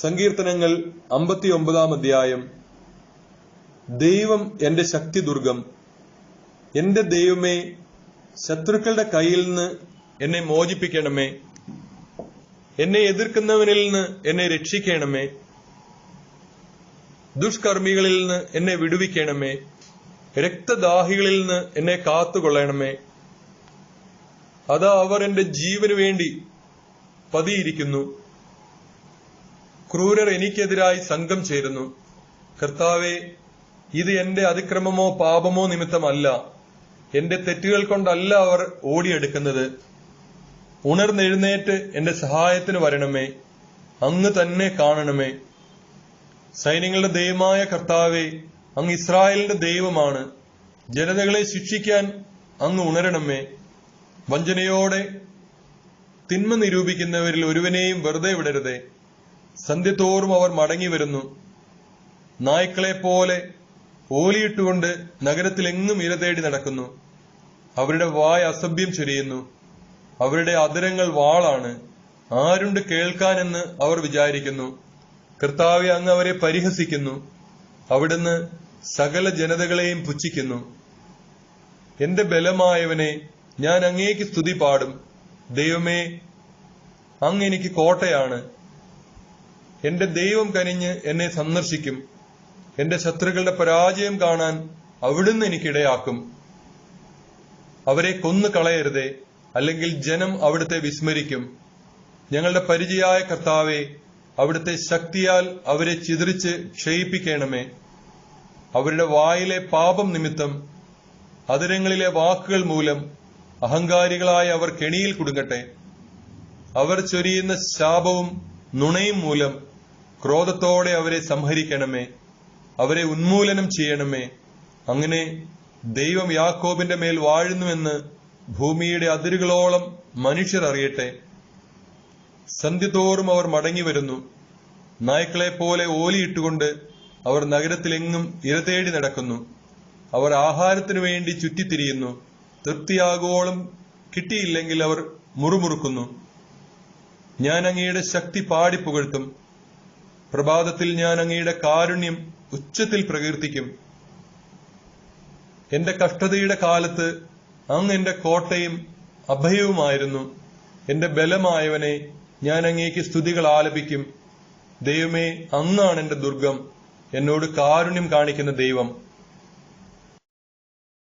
സങ്കീർത്തനങ്ങൾ അമ്പത്തിയൊമ്പതാം അധ്യായം. ദൈവം എന്റെ ശക്തിദുർഗം എന്റെ ദൈവമേ ശത്രുക്കളുടെ കയ്യിൽ നിന്ന് എന്നെ മോചിപ്പിക്കണമേ. എന്നെ എതിർക്കുന്നവനിൽ നിന്ന് എന്നെ രക്ഷിക്കണമേ. ദുഷ്കർമ്മികളിൽ നിന്ന് എന്നെ വിടുവിക്കണമേ. രക്തദാഹികളിൽ നിന്ന് എന്നെ കാത്തുകൊള്ളണമേ. അതാ അവർ എന്റെ ജീവന് വേണ്ടി പതിയിരിക്കുന്നു. ക്രൂരർ എനിക്കെതിരായി സംഘം ചേരുന്നു. കർത്താവെ ഇത് എന്റെ അതിക്രമമോ പാപമോ നിമിത്തമല്ല. എന്റെ തെറ്റുകൾ കൊണ്ടല്ല അവർ ഓടിയെടുക്കുന്നത്. ഉണർന്നെഴുന്നേറ്റ് എന്റെ സഹായത്തിന് വരണമേ. അങ്ങ് തന്നെ കാണണമേ. സൈന്യങ്ങളുടെ ദൈവമായ കർത്താവെ അങ്ങ് ഇസ്രായേലിന്റെ ദൈവമാണ്. ജനതകളെ ശിക്ഷിക്കാൻ അങ്ങ് ഉണരണമേ. വഞ്ചനയോടെ തിന്മ നിരൂപിക്കുന്നവരിൽ ഒരുവനെയും വെറുതെ വിടരുതേ. സന്ധ്യത്തോറും അവർ മടങ്ങി വരുന്നു. നായ്ക്കളെ പോലെ ഓലിയിട്ടുകൊണ്ട് നഗരത്തിലെങ്ങും ഇര തേടി നടക്കുന്നു. അവരുടെ വായ അസഭ്യം ചൊരിയുന്നു. അവരുടെ അതിരങ്ങൾ വാളാണ്. ആരുണ്ട് കേൾക്കാനെന്ന് അവർ വിചാരിക്കുന്നു. കർത്താവെ അങ്ങ് അവരെ പരിഹസിക്കുന്നു. അവിടുന്ന് സകല ജനതകളെയും പുച്ഛിക്കുന്നു. എന്റെ ബലമായവനെ ഞാൻ അങ്ങേക്ക് സ്തുതി പാടും. ദൈവമേ അങ്ങ് എനിക്ക് കോട്ടയാണ്. എന്റെ ദൈവം കനിഞ്ഞ് എന്നെ സന്ദർശിക്കും. എന്റെ ശത്രുക്കളുടെ പരാജയം കാണാൻ അവിടുന്ന് എനിക്കിടയാക്കും. അവരെ കൊന്നു കളയരുതേ അല്ലെങ്കിൽ ജനം അവിടുത്തെ വിസ്മരിക്കും. ഞങ്ങളുടെ പരിചയായ കർത്താവെ അവിടുത്തെ ശക്തിയാൽ അവരെ ചിതറിച്ച് ക്ഷയിപ്പിക്കണമേ. അവരുടെ വായിലെ പാപം നിമിത്തം അതിരങ്ങളിലെ വാക്കുകൾ മൂലം അഹങ്കാരികളായ അവർ കെണിയിൽ കുടുങ്ങട്ടെ. അവർ ചൊരിയുന്ന ശാപവും നുണയും മൂലം ക്രോധത്തോടെ അവരെ സംഹരിക്കണമേ അവരെ ഉന്മൂലനം ചെയ്യണമേ. അങ്ങനെ ദൈവം യാക്കോബിന്റെ മേൽ വാഴുന്നുവെന്ന് ഭൂമിയുടെ അതിരുകളോളം മനുഷ്യർ അറിയട്ടെ. സന്ധ്യതോറും അവർ മടങ്ങി വരുന്നു. നായ്ക്കളെ പോലെ ഓലിയിട്ടുകൊണ്ട് അവർ നഗരത്തിലെങ്ങും ഇരതേടി നടക്കുന്നു. അവർ ആഹാരത്തിനു വേണ്ടി ചുറ്റിത്തിരിയുന്നു. തൃപ്തിയാകോളം കിട്ടിയില്ലെങ്കിൽ അവർ മുറുമുറുക്കുന്നു. ഞാൻ അങ്ങയുടെ ശക്തി പാടിപ്പുകഴ്ത്തും. പ്രഭാതത്തിൽ ഞാൻ അങ്ങയുടെ കാരുണ്യം ഉച്ചത്തിൽ പ്രകീർത്തിക്കും. എന്റെ കഷ്ടതയുടെ കാലത്ത് അങ്ങ് എന്റെ കോട്ടയും അഭയവുമായിരുന്നു. എന്റെ ബലമായവനെ ഞാൻ അങ്ങേക്ക് സ്തുതികൾ ആലപിക്കും. ദൈവമേ അങ്ങാണ് എന്റെ ദുർഗം. എന്നോട് കാരുണ്യം കാണിക്കുന്ന ദൈവം.